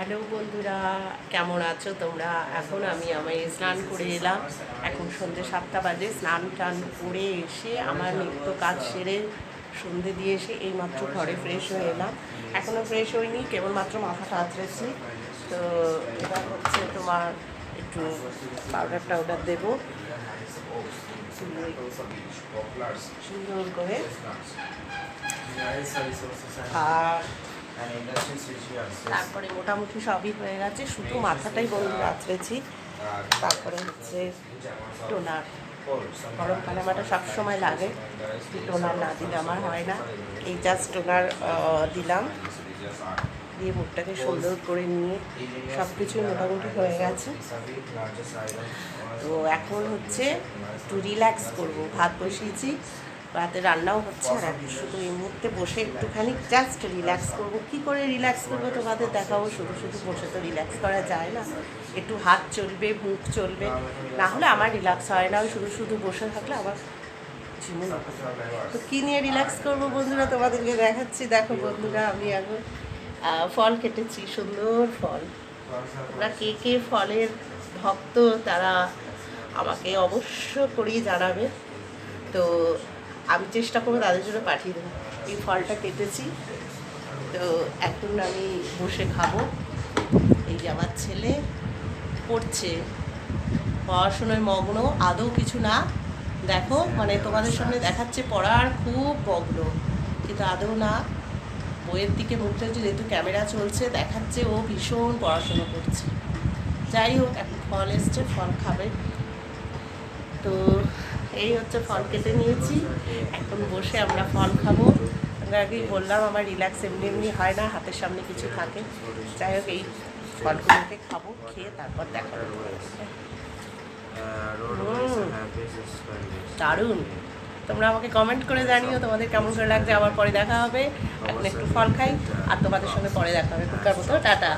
Hello বন্ধুরা, কেমন আছো তোমরা? এখন আমি আমার স্নান করে এলাম। এখন সন্ধ্যে সাতটা বাজে, স্নান টান করে এসে আমার নিত্য কাজ সেরে সন্ধে দিয়ে এসে এইমাত্র ঘরে ফ্রেশ হয়ে এলাম। এখনও ফ্রেশ হইনি, কেবলমাত্র মাথাটা আঁচড়েছি তো এবার হচ্ছে তোমার একটু পাউডার টাউডার দেবো। সুন্দর করে। আর তারপরে মোটামুটি সবই হয়ে গেছে শুধু মাথাটাই বন্ধু আঁচড়েছি তারপরে হচ্ছে টোনার। গরমকালে আমারটা সবসময় লাগে টোনার না দিলে আমার হয় না। এই জাস্ট টোনার দিলাম। দিয়ে মুখটাকে সুন্দর করে নিয়ে সব কিছুই মোটামুটি হয়ে গেছে। তো এখন হচ্ছে একটু রিল্যাক্স করব ভাত বসিয়েছি। রাতে রান্নাও হচ্ছে আর শুধু এই মুহূর্তে বসে একটুখানি জাস্ট রিল্যাক্স করব। কি করে রিল্যাক্স করব তোমাদের দেখাবো? শুধু শুধু বসে তো রিল্যাক্স করা যায় না। একটু হাত চলবে, মুখ চলবে। না হলে আমার রিল্যাক্স হয় না। শুধু শুধু বসে থাকলে ঝিমুন তো কী নিয়ে রিল্যাক্স করব বন্ধুরা? তোমাদেরকে দেখাচ্ছি। দেখো বন্ধুরা, আমি এখন ফল কেটেছি। সুন্দর ফল। তোমরা কে কে ফলের ভক্ত, তারা আমাকে অবশ্য করেই জানাবে। তো আমি চেষ্টা করব তাদের জন্য পাঠিয়ে দেবো। এই ফলটা কেটেছি। তো এখন আমি বসে খাব। এই যে আমার ছেলে পড়ছে। পড়াশোনায় মগ্ন, আদৌ কিছু না। দেখো মানে তোমাদের সামনে দেখাচ্ছে পড়ার খুব মগ্ন, কিন্তু আদৌ না। বইয়ের দিকে মুখটা যেহেতু ক্যামেরা চলছে, দেখাচ্ছে ও ভীষণ পড়াশুনো করছে। যাই হোক, এখন ফল এসছে, ফল খাবে। তো এই হচ্ছে ফল কেটে নিয়েছি। এখন বসে আমরা ফল খাব। আমরা আগেই বললাম, আমার রিল্যাক্স এমনি এমনি হয় না, হাতের সামনে কিছু থাকে। যাই হোক, এই ফলগুলোকে খাব, খেয়ে তারপর দেখা হবে। দারুণ। তোমরা আমাকে কমেন্ট করে জানিও তোমাদের কেমন করে লাগছে। আবার পরে দেখা হবে। এখন একটু ফল খাই, আর তোমাদের সঙ্গে পরে দেখা হবে। কুকার মতো, টাটা।